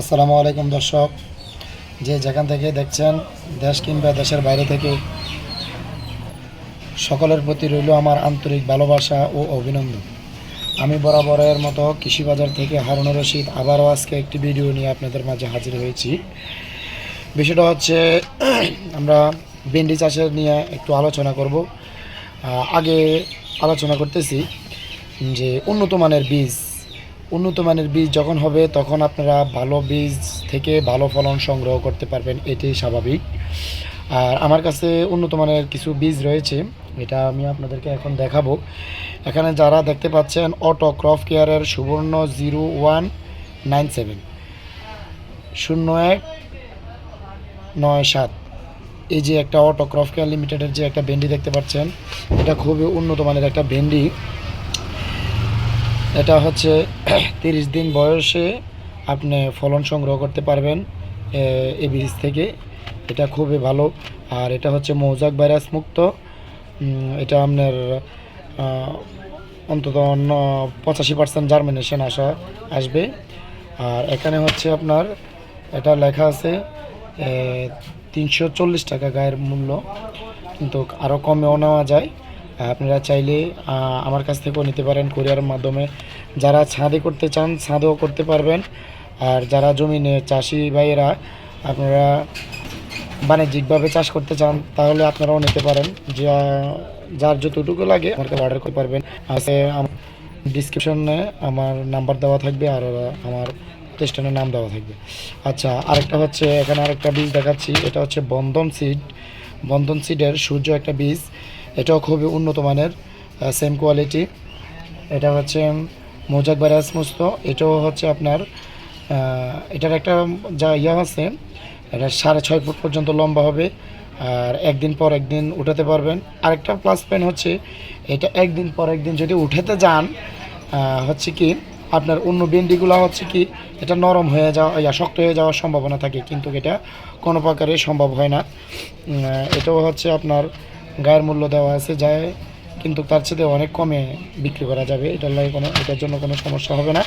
আসসালামু আলাইকুম দর্শক। যে যেখান থেকে দেখছেন, দেশ কিংবা দেশের বাইরে থেকে, সকলের প্রতি রইল আমার আন্তরিক ভালোবাসা ও অভিনন্দন। আমি বরাবরের মতো কৃষি বাজার থেকে হারুনুর রশিদ আবারও আজকে একটি ভিডিও নিয়ে আপনাদের মাঝে হাজির হয়েছি। বিষয়টা হচ্ছে, আমরা ভেন্ডি চাষের নিয়ে একটু আলোচনা করব। আগে আলোচনা করতেছি যে উন্নত মানের বীজ উন্নত মানের বীজ যখন হবে, তখন আপনারা ভালো বীজ থেকে ভালো ফলন সংগ্রহ করতে পারবেন, এটাই স্বাভাবিক। আর আমার কাছে উন্নত মানের কিছু বীজ রয়েছে, এটা আমি আপনাদেরকে এখন দেখাবো। এখানে যারা দেখতে পাচ্ছেন, অটো ক্রপ কেয়ারের সুবর্ণ জিরো ওয়ান নাইন সেভেন, শূন্য এক নয় সাত। এই যে একটা অটো ক্রপ কেয়ার লিমিটেডের যে একটা ভেন্ডি দেখতে পাচ্ছেন, এটা খুবই উন্নত মানের একটা ভেন্ডি। এটা হচ্ছে তিরিশ দিন বয়সে আপনি ফলন সংগ্রহ করতে পারবেন, এ- বীজ থেকে। এটা খুবই ভালো। আর এটা হচ্ছে মৌজাক ভাইরাস মুক্ত। এটা আপনার অন্তত অন্য পঁচাশি পার্সেন্ট জার্মিনেশন আসা, আসবে। আর এখানে হচ্ছে আপনার, এটা লেখা আছে তিনশো চল্লিশ টাকা গায়ের মূল্য। কিন্তু আরও কমেও নেওয়া যায়। আপনারা চাইলে আমার কাছ থেকেও নিতে পারেন কোরিয়ারের মাধ্যমে। যারা ছাদে করতে চান, ছাদেও করতে পারবেন। আর যারা জমিনে চাষি ভাইয়েরা, আপনারা বাণিজ্যিকভাবে চাষ করতে চান, তাহলে আপনারাও নিতে পারেন। যা, যার যতটুকু লাগে, আমাকে অর্ডার করতে পারবেন। আছে ডিসক্রিপশনে আমার নাম্বার দেওয়া থাকবে আর আমার প্রতিষ্ঠানের নাম দেওয়া থাকবে। আচ্ছা আরেকটা হচ্ছে, এখানে আরেকটা বীজ দেখাচ্ছি। এটা হচ্ছে বন্ধন সিড বন্ধন সিডের সূর্য একটা বীজ। এটাও খুবই উন্নত মানের সেম কোয়ালিটি এটা হচ্ছে মোজাক ভাইরাস মুস্ত, এটাও হচ্ছে আপনার এটার একটা যা ইয়া আছে, এটা সাড়ে ছয় ফুট পর্যন্ত লম্বা হবে, আর একদিন পর একদিন উঠাতে পারবেন। আরেকটা প্লাস পয়েন্ট হচ্ছে, এটা একদিন পর একদিন যদি উঠাতে যান হচ্ছে কি, আপনার অন্য বেন্ডিগুলো হচ্ছে কি, এটা নরম হয়ে যাওয়া, ইয়া শক্ত হয়ে যাওয়ার সম্ভাবনা থাকে, কিন্তু এটা কোনো প্রকারে সম্ভব হয় না। এটাও হচ্ছে আপনার গায়ের মূল্য দেওয়া আছে যায় কিন্তু তার চেয়ে অনেক কমে বিক্রি করা যাবে। এটার লাগে কোনো, এটার জন্য কোনো সমস্যা হবে না।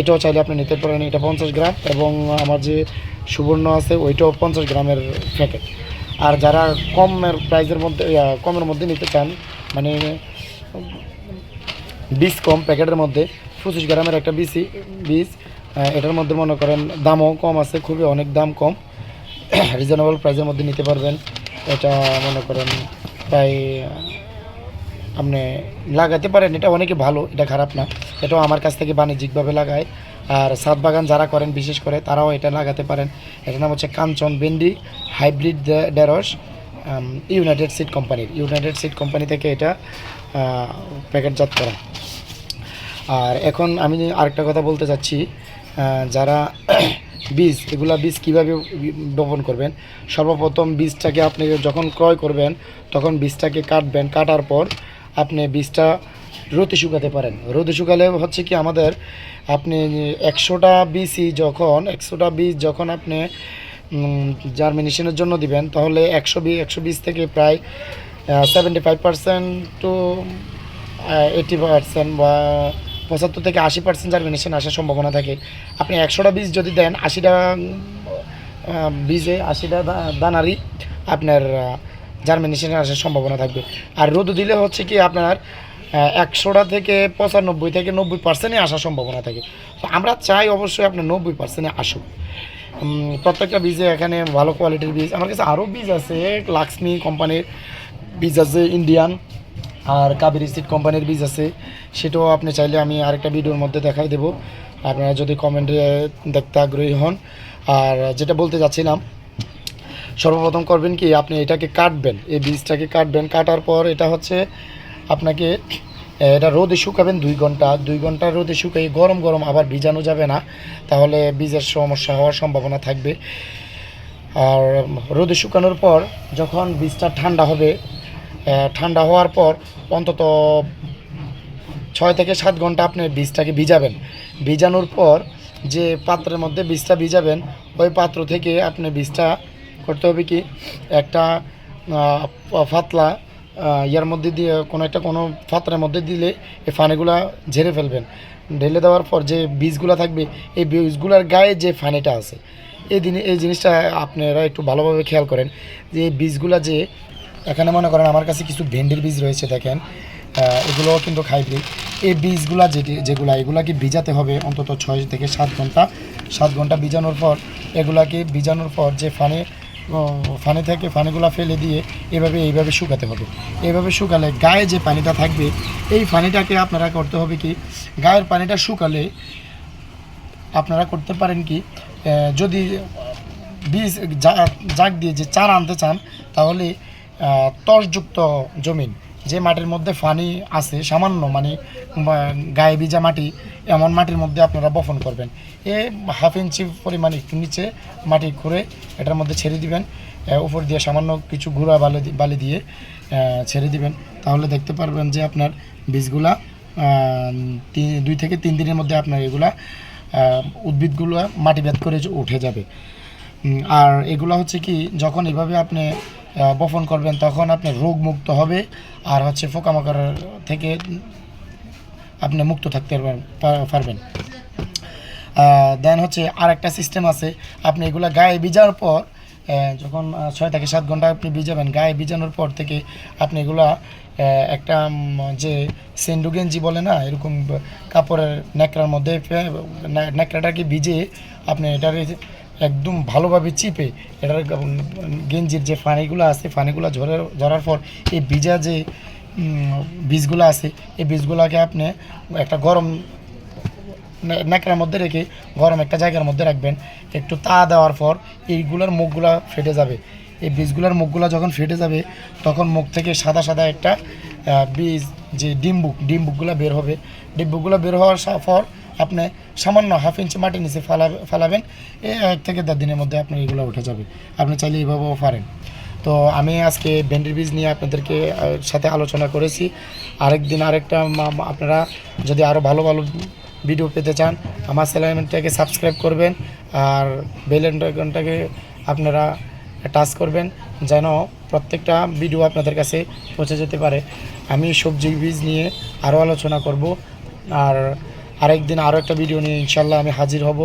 এটাও চাইলে আপনি নিতে পারেন, এটা পঞ্চাশ গ্রাম এবং আমার যে সুবর্ণ আছে, ওইটাও পঞ্চাশ গ্রামের প্যাকেট। আর যারা কমের প্রাইসের মধ্যে কমের মধ্যে নিতে চান মানে বীজ কম প্যাকেটের মধ্যে, পঁচিশ গ্রামের একটা বিসি বীজ এটার মধ্যে মনে করেন দামও কম আছে, খুবই অনেক দাম কম। রিজনেবল প্রাইসের মধ্যে নিতে পারবেন। এটা মনে করেন প্রায়, আপনি লাগাতে পারেন, এটা অনেকে ভালো, এটা খারাপ না। এটাও আমার কাছ থেকে বাণিজ্যিকভাবে লাগায়। আর সাত বাগান যারা করেন, বিশেষ করে, তারাও এটা লাগাতে পারেন। এটার নাম হচ্ছে কাঞ্চন বেন্ডি হাইব্রিড ডেরস ইউনাইটেড সিড কোম্পানির ইউনাইটেড সিড কোম্পানি থেকে এটা প্যাকেটজাত করা। আর এখন আমি আরেকটা কথা বলতে চাচ্ছি যারা বীজ, এগুলা বীজ কীভাবে বপন করবেন? সর্বপ্রথম বীজটাকে আপনি যখন ক্রয় করবেন, তখন বীজটাকে কাটবেন। কাটার পর আপনি বীজটা রোদে শুকাতে পারেন। রোদে শুকালে হচ্ছে কি আমাদের, আপনি একশোটা বীজই যখন, একশোটা বীজ যখন আপনি জার্মিনেশনের জন্য দিবেন, তাহলে একশো বি, একশো বীজ থেকে প্রায় seventy five percent to eighty percent বা পঁচাত্তর থেকে আশি পার্সেন্ট জার্মিনেশন আসার সম্ভাবনা থাকে। আপনি একশোটা বীজ যদি দেন, আশিটা বীজে আশিটা দানারই আপনার জার্মিনেশনে আসার সম্ভাবনা থাকবে। আর রোদ দিলে হচ্ছে কি আপনার একশোটা থেকে পঁচানব্বই থেকে নব্বই পার্সেন্টই আসার সম্ভাবনা থাকে। তো আমরা চাই অবশ্যই আপনার নব্বই পার্সেন্টে আসুক। প্রত্যেকটা বীজে এখানে ভালো কোয়ালিটির বীজ। আমার কাছে আরও বীজ আছে, লাক্সমি কোম্পানির বীজ আছে, ইন্ডিয়ান। আর কাবেরি সিড কোম্পানির বীজ আছে, সেটাও আপনি চাইলে আমি আরেকটা ভিডিওর মধ্যে দেখাই দেবো। আপনারা যদি কমেন্টে দেখতে আগ্রহী হন। আর যেটা বলতে যাচ্ছিলাম, সর্বপ্রথম করবেন কি, আপনি এটাকে কাটবেন, এই বীজটাকে কাটবেন। কাটার পর এটা হচ্ছে আপনাকে, এটা রোদে শুকাবেন দুই ঘণ্টা। দুই ঘণ্টা রোদে শুকাই গরম গরম আবার ভিজানো যাবে না, তাহলে বীজের সমস্যা হওয়ার সম্ভাবনা থাকবে। আর রোদে শুকানোর পর যখন বীজটা ঠান্ডা হবে ঠান্ডা হওয়ার পর অন্তত ছয় থেকে সাত ঘণ্টা আপনি বীজটাকে ভিজাবেন। ভিজানোর পর যে পাত্রের মধ্যে বীজটা ভিজাবেন, ওই পাত্র থেকে আপনি বীজটা করতে হবে কি, একটা পাতলা ইয়ার মধ্যে দিয়ে কোনো একটা কোনো পাত্রের মধ্যে দিলে এই পানিগুলা ঝেড়ে ফেলবেন। ঢেলে দেওয়ার পর যে বীজগুলো থাকবে, এই বীজগুলোর গায়ে যে ফানিটা আছে, এই দিন, এই জিনিসটা আপনারা একটু ভালোভাবে খেয়াল করেন যে এই বীজগুলো যে এখানে মনে করেন আমার কাছে কিছু ভেন্ডির বীজ রয়েছে, দেখেন। এগুলোও কিন্তু হাইব্রিড। এই বীজগুলা যেটি যেগুলা, এগুলাকে ভিজাতে হবে অন্তত ছয় থেকে সাত ঘণ্টা। সাত ঘণ্টা ভিজানোর পর, এগুলাকে ভিজানোর পর যে ফানে ফানি থেকে ফানিগুলো ফেলে দিয়ে এভাবে এইভাবে শুকাতে হবে। এইভাবে শুকালে গায়ে যে পানিটা থাকবে, এই পানিটাকে আপনারা করতে হবে কি, গায়ের পানিটা শুকালে আপনারা করতে পারেন কি যদি বীজ জাগ দিয়ে যে চারা আনতে চান, তাহলে তসযুক্ত জমিন। যে মাটির মধ্যে পানি আছে, সামান্য মানে গায়ে ভিজা মাটি, এমন মাটির মধ্যে আপনারা বপন করবেন। এ হাফ ইঞ্চি পরিমাণ একটু নিচে মাটি খুঁড়ে এটার মধ্যে ছেড়ে দিবেন। উপর দিয়ে সামান্য কিছু গুঁড়া বালি বালি দিয়ে ছেড়ে দিবেন। তাহলে দেখতে পারবেন যে আপনার বীজগুলা দুই থেকে তিন দিনের মধ্যে আপনার এগুলা উদ্ভিদগুলো মাটি ভেদ করে উঠে যাবে। আর এগুলো হচ্ছে কি, যখন এভাবে আপনি বপন করবেন, তখন আপনি রোগ মুক্ত হবে। আর হচ্ছে পোকামাকড় থেকে আপনি মুক্ত থাকতে পারবেন- পারবেন। দেন হচ্ছে আর একটা সিস্টেম আছে। আপনি এগুলো গায়ে ভিজার পর যখন ছয় থেকে সাত ঘণ্টা আপনি ভিজাবেন, গায়ে ভিজানোর পর থেকে আপনি এগুলা একটা যে সেন্ডু গেঞ্জি বলে না, এরকম কাপড়ের ন্যাকড়ার মধ্যে ন্যাকড়াটাকে ভিজে আপনি এটার একদম ভালোভাবে চিপে এটার গেঞ্জির যে ফানিগুলো আছে, ফানিগুলো ঝরে ঝরার পর এই ভিজা যে বীজগুলো আছে, এই বীজগুলোকে আপনি একটা গরম নে- ন্যাকড়ার মধ্যে রেখে গরম একটা জায়গার মধ্যে রাখবেন। একটু তা দেওয়ার পর এইগুলোর মুখগুলো ফেটে যাবে। এই বীজগুলোর মুখগুলো যখন ফেটে যাবে, তখন মুখ থেকে সাদা সাদা একটা বীজ, যে ডিম্বুক, ডিম্বুকগুলো বের হবে। ডিম্বুকগুলো বের হওয়ার পর আপনি সামান্য হাফ ইঞ্চি মাটি নিচে ফালাবে ফালাবেন এক থেকে দেড় দিনের মধ্যে আপনার এগুলো উঠে যাবে। আপনি চাইলে এইভাবেও পারেন। তো আমি আজকে ভেন্ডির বীজ নিয়ে আপনাদেরকে সাথে আলোচনা করেছি। আরেক দিন আরেকটা আপনারা যদি আরও ভালো ভালো ভিডিও পেতে চান, আমার চ্যানেলটাকে সাবস্ক্রাইব করবেন আর বেল আইকনটাকে আপনারা টাচ করবেন, যেন প্রত্যেকটা ভিডিও আপনাদের কাছে পৌঁছে যেতে পারে। আমি সবজি বীজ নিয়ে আরও আলোচনা করব। আর আরেক দিন আরও একটা ভিডিও নিয়ে ইনশাল্লাহ আমি হাজির হব।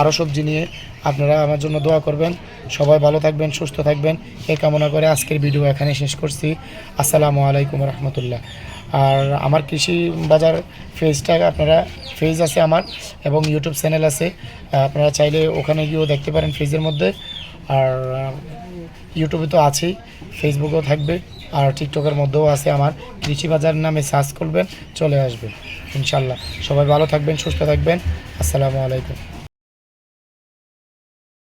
আরও সবজি নিয়ে। আপনারা আমার জন্য দোয়া করবেন। সবাই ভালো থাকবেন, সুস্থ থাকবেন। এ কামনা করে আজকের ভিডিও এখানে শেষ করছি। আসসালামু আলাইকুম রহমতুল্লাহ। আর আমার কৃষি বাজার ফেজটা আপনারা ফেজ আছে আমার এবং ইউটিউব চ্যানেল আছে। আপনারা চাইলে ওখানে গিয়েও দেখতে পারেন ফেজের মধ্যে। আর ইউটিউবে তো আছেই ফেসবুকেও থাকবে। আর টিকটকের মধ্যেও আছে আমার। কৃষি বাজার নামে সার্চ করবেন, চলে আসবে। ইনশাল্লাহ সবাই ভালো থাকবেন সুস্থ থাকবেন। আসসালামু আলাইকুম।